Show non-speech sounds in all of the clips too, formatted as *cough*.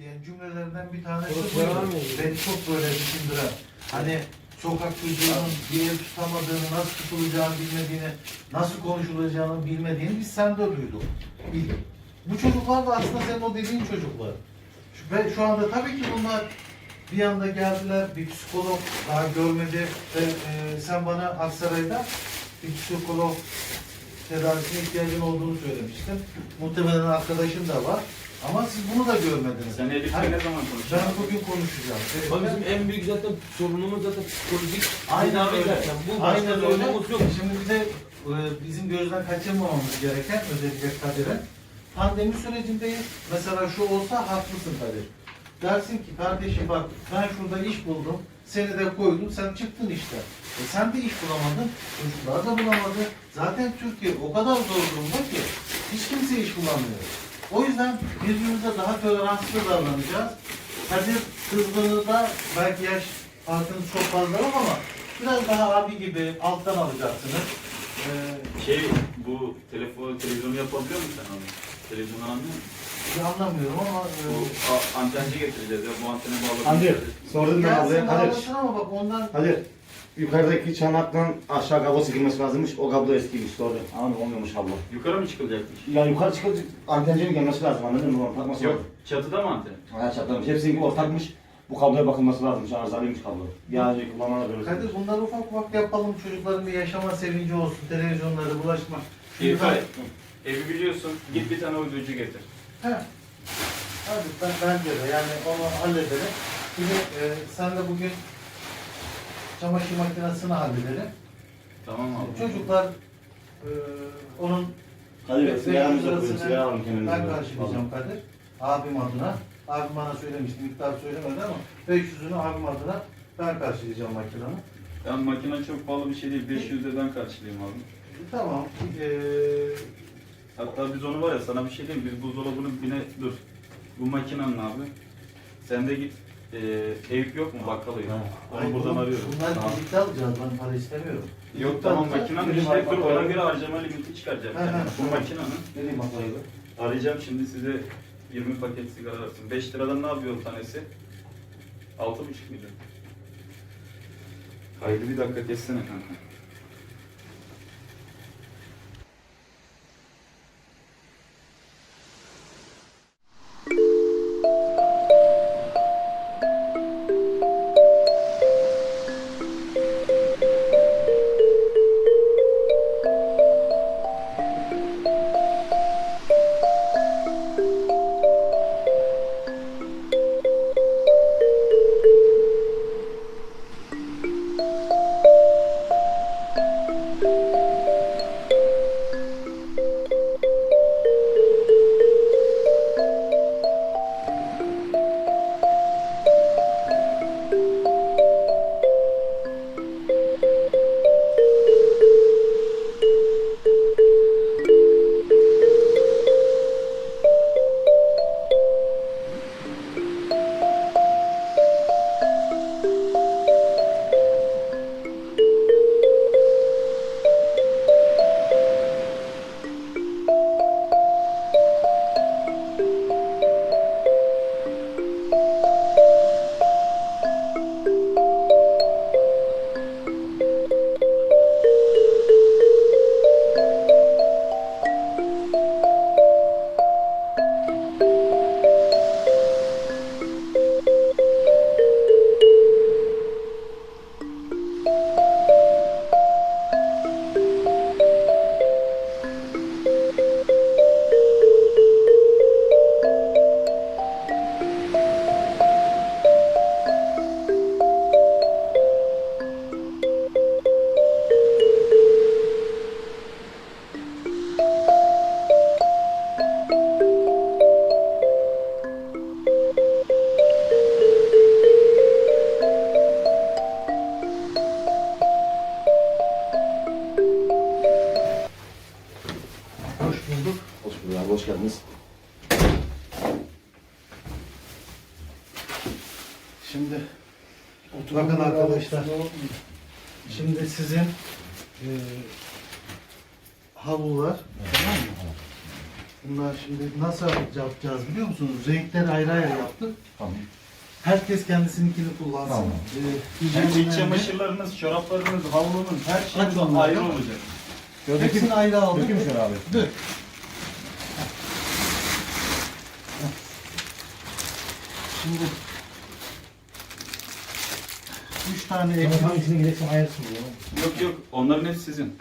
diyen cümlelerden bir tanesi? Beni çok böyle düşündüren. Hani sokak çocuğunun bir ev tutamadığını, nasıl tutulacağını bilmediğini, nasıl konuşulacağını bilmediğini biz sende duyduk. İlk. Bu çocuklar da aslında senin o dediğin çocuklar. Ve şu anda tabii ki bunlar bir anda geldiler, bir psikolog daha görmedi ve e, sen bana Aksaray'da bir psikolog tedavisine ihtiyacın olduğunu söylemiştin. Muhtemelen arkadaşın da var. Ama siz bunu da görmediniz. Sen Elif'le Hayır, ne zaman Ben konuşacaksın? bugün konuşacağım. Evet, ben- bizim en büyük zaten sorunumuz zaten psikolojik Aynen tedavi öyle. zaten. Bu başka Aynen öyle. sorunumuz yok. Şimdi bir de e, bizim gözden kaçırmamamız gereken özellikle Kadir'e pandemi sürecindeyiz. Mesela şu olsa haklısın Kadir. Dersin ki kardeşim bak ben şurada iş buldum. Seni de koydum. Sen çıktın işte. E sen de iş bulamadın. Çocuklar da bulamadı. Zaten Türkiye o kadar zor durumda ki hiç kimse iş bulamıyor. O yüzden birbirimize daha toleranslı davranacağız. Kadir kızgınlığı da belki yaş farkınız çok fazla yok ama biraz daha abi gibi alttan alacaksınız. Ee, Şey, bu telefon, televizyonu yapabiliyor musun sen onu? Televizyonu anlıyor musun? bir anlamıyorum ama Bu a- antenci getireceğiz ya, bu antene bağladık. Kadir, sordum ben Gelsin ablaya. Kadir, bağlasın ama bak ondan Kadir. Yukarıdaki çanaktan aşağı kablo çekilmesi lazımmış. O kablo eskiymiş, doğru. Ama olmuyormuş kablo. Yukarı mı çıkılacakmış? Ya yukarı çıkınca antencinin gelmesi lazım, anladın mı? Onu takması Yok, lazım. çatıda mı anten? Ha çatlamış. Hepsinin ortakmış. Bu kabloya bakılması lazımmış. Arızalıymış kablo. Ya kullanmana böyle. Kadir bunları ufak ufak yapalım çocukların bir yaşama sevinci olsun televizyonlara bulaşma. İrfay, evi biliyorsun, git bir tane uydurucu getir. He. Hadi ben, bence de yani onu halledelim. Şimdi e, sen de bugün çamaşır makinesini halledelim. Tamam abi. Çocuklar e, onun Kadir, yüz mı lirasını Sigara alın kendinize. ben karşılayacağım Kadir. Abim adına. Abim bana söylemişti, miktar söylemedi ama 500'ünü abim adına ben karşılayacağım makinenin. Yani makine çok pahalı bir şey değil, 500 de ben karşılayayım abi. Tamam. E, Hatta biz onu var ya sana bir şey diyeyim biz buzdolabını bine dur. Bu makinenin abi. Sen de git e, Eyüp yok mu bakkal Eyüp? Ha. Onu buradan arıyorum. Bunlar Tamam. birlikte alacağız. Ben para istemiyorum. Yok tamam makinenin işte dur ona göre harcama limiti çıkaracağım. He, he. Yani. Bu makinenin Nereye baklayı? arayacağım şimdi size 20 paket sigara alırsın. 5 liradan ne yapıyor tanesi? 6,5 milyon. Haydi bir dakika kessene kanka. Tamam mı? Bunlar şimdi nasıl yapacağız biliyor musunuz? Renkleri ayrı ayrı yaptık. Tamam. Herkes kendisininkini kullansın. Tamam. Ee, Hem iç çamaşırlarınız, çoraplarınız, havlunuz her şey Aç onları. ayrı olacak. Hepsini ayrı aldık. Dökeyim şöyle abi. Dur. Şimdi üç tane ekmek. hangisine gideceksin ayırsın bunu. Yok yok onların hepsi sizin.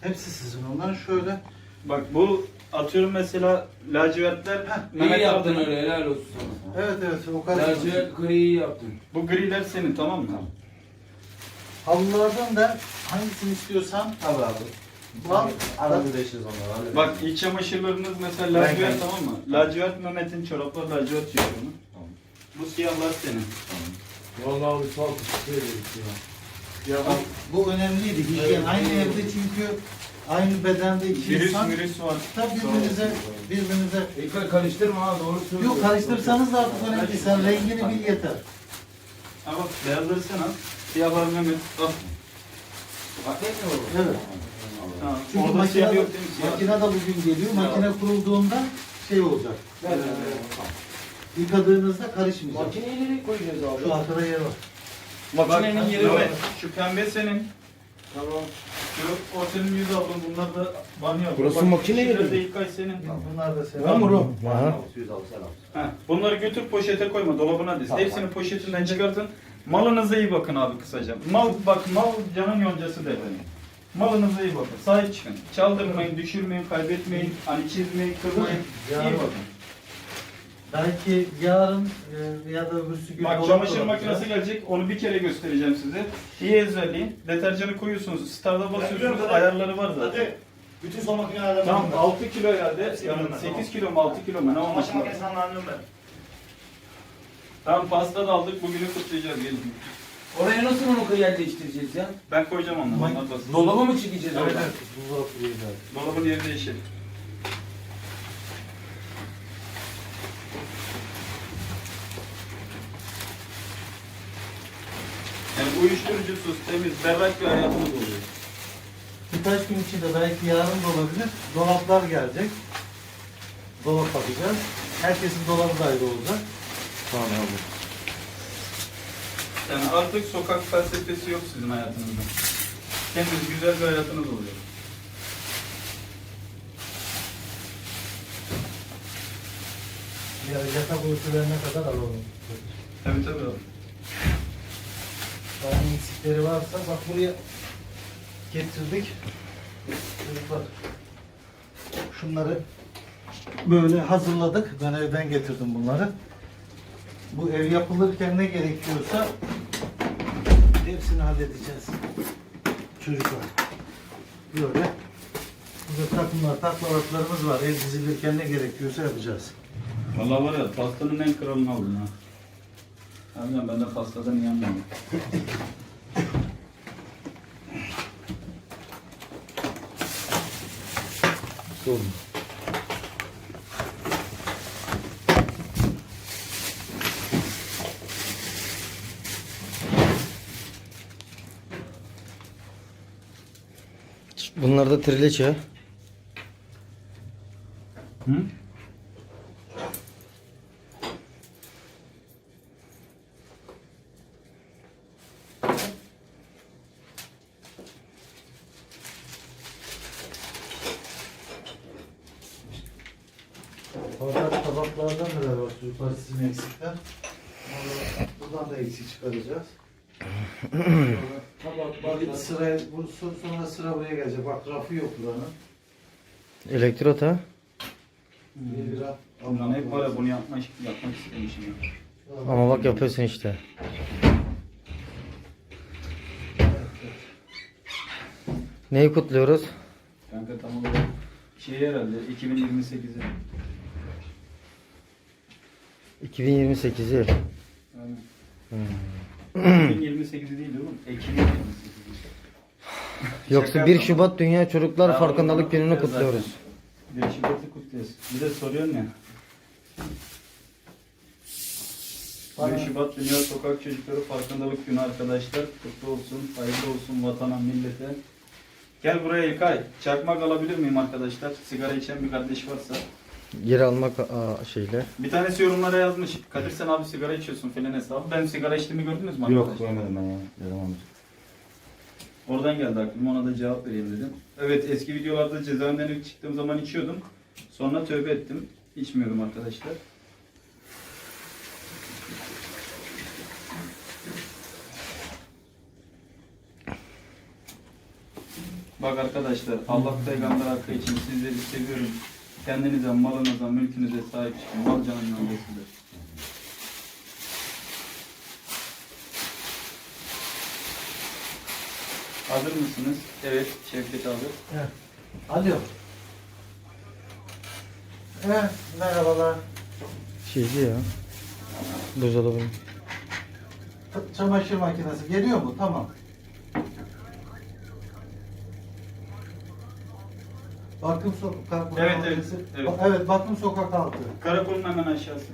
Hepsi sizin. Ondan şöyle Bak bu atıyorum mesela lacivertler İyi Mehmet yaptın abinin- öyle helal olsun sana. Evet evet o kadar. Lacivert griyi yaptın. Bu griler senin tamam mı? Halılardan da hangisini istiyorsan Abi abi. al. Arada değişiriz onları. Hadi. Bak iç çamaşırlarınız mesela Ben lacivert kendim. tamam mı? Lacivert Mehmet'in çoraplar lacivert çekiyor Tamam. Bu siyahlar senin. Vallahi abi sağ ol teşekkür ederiz ya. Ya bak, bu önemliydi. Hijyen. Aynı evde çünkü aynı bedende iki Virüs insan. virüs var. Tabii birbirinize, birbirinize. İlkay karıştırma ha doğru söylüyorsun. Yok karıştırsanız da artık önemli değil. Sen rengini bil yeter. Ha bak beyazları sen al. Siyahlar Mehmet al. Paket mi bu? Evet. Ha, Çünkü orada makine, siyah yok değil mi? Siyah. makine da bugün geliyor. Makine kurulduğunda şey olacak. Evet. Ee, yıkadığınızda karışmayacak. Makineyi nereye koyacağız abi? Şu arkada yer var. Makinenin yeri var. Şu pembe senin. Tamam. Şu o senin yüz aldın. Bunlar da banyo. Burası Bak, makine yeri mi? İlkay senin. Bunlar da senin. Tamam. Aha. Ha, bunları götür poşete koyma dolabına diz. Tamam. Hepsini poşetinden çıkartın. Malınıza iyi bakın abi kısaca. Mal bak mal canın yoncası derler. Malınıza iyi bakın. Sahip çıkın. Çaldırmayın, düşürmeyin, kaybetmeyin. Hani çizmeyin, kırmayın. İyi bakın. Belki yarın e, ya da öbürsü gün Bak dolap çamaşır dolap makinesi gelecek. Onu bir kere göstereceğim size. İyi ezberleyin. Deterjanı koyuyorsunuz. Start'a basıyorsunuz. Ayarları var zaten. Hadi. Bütün son makinelerden Tamam ben. 6 kilo herhalde. Yani Tamam. 8 kilo mu 6 kilo mu ne Çamaşır olması lazım. makinesini anladım ben. Tamam pasta da aldık. Bugünü kutlayacağız. Gelin. Oraya nasıl onu yerleştireceğiz ya? Ben koyacağım onları. Onlar. Dolaba mı çekeceğiz abi. Dolabın yeri değişir. Uyuşturucusuz, temiz, berrak bir hayatımız oluyor. Birkaç gün içinde belki yarın da olabilir. Dolaplar gelecek. Dolap bakacağız. Herkesin dolabı da ayrı olacak. Tamam abi. Yani artık sokak felsefesi yok sizin hayatınızda. Temiz, güzel bir hayatınız oluyor. Ya yatak örtülerine kadar alalım. Tabii tabii. Daha eksikleri varsa bak buraya getirdik. Çocuklar şunları böyle hazırladık. Ben evden getirdim bunları. Bu ev yapılırken ne gerekiyorsa hepsini halledeceğiz. Çocuklar. Böyle. Burada takımlar, taklavatlarımız var. Ev dizilirken ne gerekiyorsa yapacağız. Vallahi var ya pastanın en kralını aldın ha. Harbiden ben de pastadan yanmıyorum. Sorun. Bunlar da trileçe. Hı? Fakat tabaklardan neler var çocuklar sizin eksikler. Onları Buradan da eksik çıkaracağız. Tabak, bir sıra, bu so- sonra sıra buraya gelecek. Bak rafı yok buranın. Elektrot ha. Bir raf. Ulan hep var ya bunu yapmak, yapmak istemişim ya. Ama bak yapıyorsun işte. Neyi kutluyoruz? Kanka tam olarak şey herhalde 2028'i. 2028'i. Aynen. Hmm. 2028 değil oğlum. Ekim 28'i. Yoksa Şaka 1 yapma. Şubat Dünya Çocuklar Farkındalık Günü'nü kutluyoruz kutluyoruz. zaten. Bir Şubat'ı kutluyoruz. Bir de soruyorsun ya. 1 Şubat Dünya Sokak Çocukları Farkındalık Günü arkadaşlar. Kutlu olsun, hayırlı olsun vatana, millete. Gel buraya İlkay. Çakmak alabilir miyim arkadaşlar? Sigara içen bir kardeş varsa. Geri almak aa, şeyle. Bir tanesi yorumlara yazmış. Kadir sen abi sigara içiyorsun filan hesabı. Ben sigara içtiğimi gördünüz mü Yok arkadaşlar? görmedim ben ya. Zamandır. Oradan geldi aklıma ona da cevap vereyim dedim. Evet eski videolarda cezaevinden ilk çıktığım zaman içiyordum. Sonra tövbe ettim. İçmiyorum arkadaşlar. Bak arkadaşlar Allah peygamber hakkı için sizleri seviyorum. Kendinize, malınıza, mülkünüze sahip çıkın. Mal canın yolundasıdır. Hazır mısınız? Evet Şevket abi. Alo. Evet, merhabalar. Şeyci ya. Buzdolabı. Çamaşır makinesi geliyor mu? Tamam. Bakım sokak. Evet, evet, evet. Ba- evet, bakım sokak altı. Karakolun hemen aşağısı.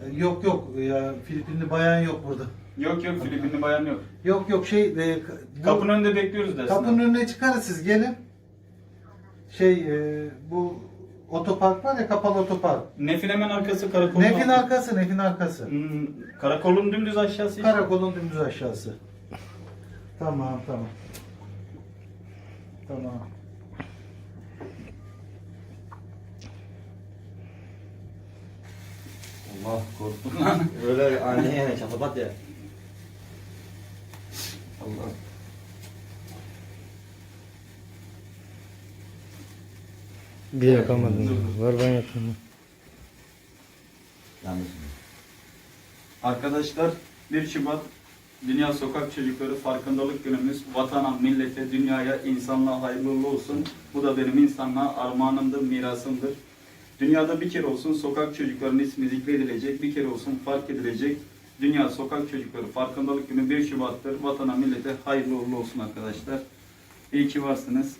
E, Yok yok ya Filipinli bayan yok burada. Yok yok Filipinli bayan yok. Yok yok şey e, k- bu- Kapının önünde bekliyoruz dersin. kapının önüne çıkarız siz gelin. Şey e, bu otopark var ya kapalı otopark. Nefin hemen arkası karakolun. Nefin altı. arkası, Nefin arkası. Hmm, karakolun dümdüz aşağısı. işte. Karakolun dümdüz aşağısı. Tamam tamam. Tamam. Allah korktum lan. Öyle anne yani çatapat ya. Allah. Bir yakamadın. Var ben yakamadım. Yanlış. Arkadaşlar 1 Şubat Dünya Sokak Çocukları Farkındalık Günümüz. Vatana, millete, dünyaya, insanlığa hayırlı olsun. Bu da benim insanlığa armağanımdır, mirasımdır. Dünyada bir kere olsun sokak çocuklarının ismi zikredilecek, bir kere olsun fark edilecek. Dünya Sokak Çocukları Farkındalık Günü 1 Şubat'tır. Vatana, millete hayırlı uğurlu olsun arkadaşlar. İyi ki varsınız.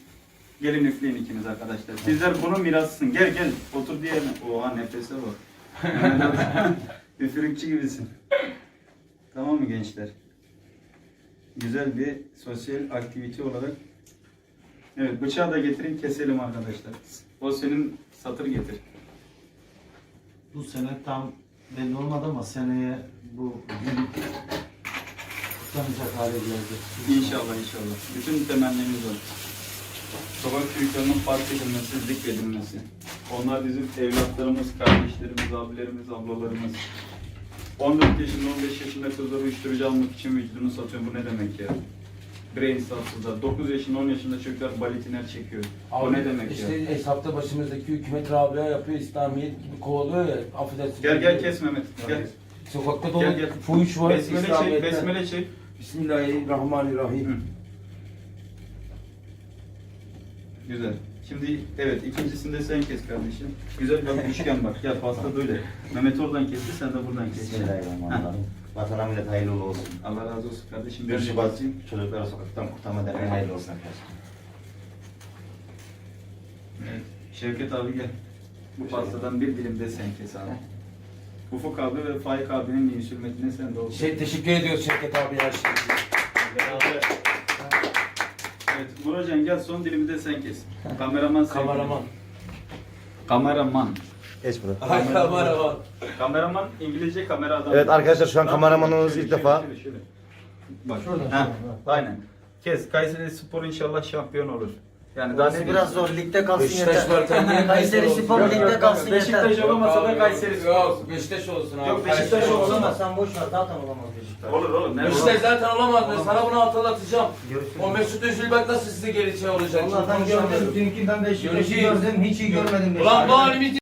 Gelin üfleyin ikiniz arkadaşlar. Sizler bunun mirasısın. Gel gel otur diyelim. Oha nefese bak. *laughs* Üfürükçü gibisin. Tamam mı gençler? Güzel bir sosyal aktivite olarak. Evet bıçağı da getirin keselim arkadaşlar. O senin satır getir. Bu sene tam belli olmadı ama seneye bu gün kutlanacak hale geldi. İnşallah inşallah. Bütün temennimiz var. Sokak çocuklarının fark edilmesi, zikredilmesi. Onlar bizim evlatlarımız, kardeşlerimiz, abilerimiz, ablalarımız. 14 yaşında, 15 yaşında kızlar uyuşturucu almak için vücudunu satıyor. Bu ne demek ya? Brain sarsıldı. 9 yaşında, 10 yaşında çocuklar balitiner çekiyor. Bu ne demek işte ya? hesapta başımızdaki hükümet Rabia yapıyor, İslamiyet gibi kovalıyor ya, affedersin. Gel gel kes Mehmet. Gel. Sokakta dolu Gel gel. fuhuş var, Besmele çek, İslamiyet'ten. besmele çek. Bismillahirrahmanirrahim. Güzel. Şimdi evet ikincisinde sen kes kardeşim. Güzel bak üçgen bak. Gel pasta böyle. Mehmet oradan kesti sen de buradan kes. Bismillahirrahmanirrahim. Vatana millet hayırlı uğurlu olsun. Allah razı olsun kardeşim. Bir Ben de Şubat basayım. çocukları sokaktan kurtarma derneği hayırlı olsun arkadaşlar. Evet. Şevket abi gel. Bu pastadan bir dilim de sen kes abi. Ufuk abi ve Faik abinin hürmetine sen de olsun. Şey teşekkür ediyoruz Şevket abi her şey için. Evet Muratcan gel son dilimi de sen kes. Kameraman sevgili. Kameraman. Kameraman. Geç burada. Ay kameraman. Kameraman İngilizce kamera adamı. Evet arkadaşlar şu an Tamam, kameramanımız şöyle, ilk şöyle, defa. Şöyle, şöyle. Bak. Şuradan, Ha, aynen. Kes. Kayseri Spor inşallah şampiyon olur. Yani daha ne Biraz zor ligde kalsın Beşiktaş yeter. varken niye Kayseri Kayseri Spor olsun? ligde kalsın Beşiktaş yeter. olamasa da Kayseri Spor. Yok Beşiktaş olsun abi. Yok, Beşiktaş Kayseri olsun. Olamaz sen boş ver zaten olamaz Beşiktaş. Olur olur. Ne Beşiktaş olur? zaten olamaz. Ben sana bunu hatırlatacağım. Görüşürüz. O Mesut Özil bak nasıl size geri şey olacak. Vallahi ben gördüm. Dünkü ben Beşiktaş'ı Görüşürüz. gördüm. Hiç iyi görmedim Ulan bu halimiz